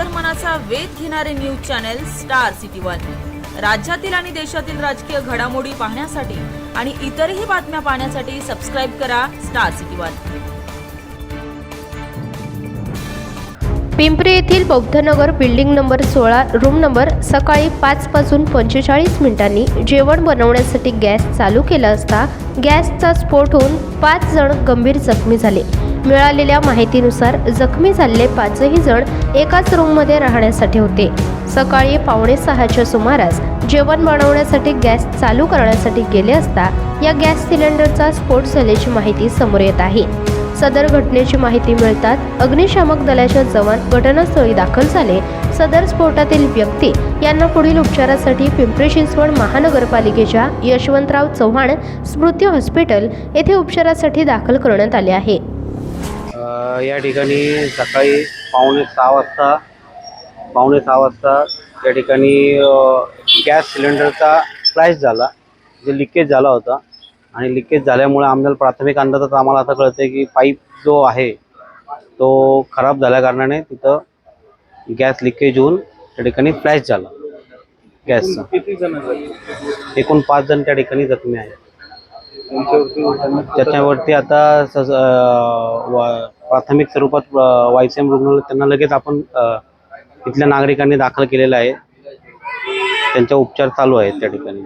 अंतर्मनाचा वेध घेणारे news channel star city one. राज्यातील आणि देशातील राजकीय घडामोडी पाहण्यासाठी आणि इतरही बातम्या पाहण्यासाठी सबस्क्राईब करा स्टार सिटी वन. पिंपरी येथील बौद्धनगर बिल्डिंग नंबर सोळा रूम नंबर सकाळी पाच पासून पंचेचाळीस मिनिटांनी जेवण बनवण्यासाठी गॅस चालू केला असता गॅसचा स्फोट होऊन पाच जण गंभीर जखमी झाले. मिळालेल्या माहितीनुसार जखमी झालेले पाचही जण एकाच रूममध्ये राहण्यासाठी होते. सकाळी पावणे सहाच्या सुमारास जेवण बनवण्यासाठी गॅस चालू करण्यासाठी गेले असता या गॅस सिलेंडरचा स्फोट झाल्याची माहिती समोर येत आहे. सदर घटनेची माहिती मिळताच अग्निशामक दलाच्या जवान घटनास्थळी दाखल झाले. सदर स्फोटातील व्यक्ती यांना पुढील उपचारासाठी पिंपरी चिंचवड महानगरपालिकेच्या यशवंतराव चव्हाण स्मृती हॉस्पिटल येथे उपचारासाठी दाखल करण्यात आले आहे. या ठिकाणी सकाळी पावणे सहा वाजता पावणे सहा वाजता या ठिकाणी गॅस सिलेंडरचा फ्लॅश झाला जे लिकेज झाला होता. आणि लिकेज झाल्यामुळे आम्हाला प्राथमिक अंदाजात आम्हाला असं कळतं की पाईप जो आहे तो खराब झाल्या कारणाने तिथं गॅस लिकेज होऊन त्या ठिकाणी फ्लॅश झाला. गॅसचा. एकूण पाच जण त्या ठिकाणी जखमी आहेत. त्याच्यावरती आता प्राथमिक स्वरूपात वायसीएम रुग्णालय त्यांना लगेच आपण इथल्या नागरिकांनी दाखल केलेलं आहे. त्यांचा उपचार चालू आहेत त्या ठिकाणी.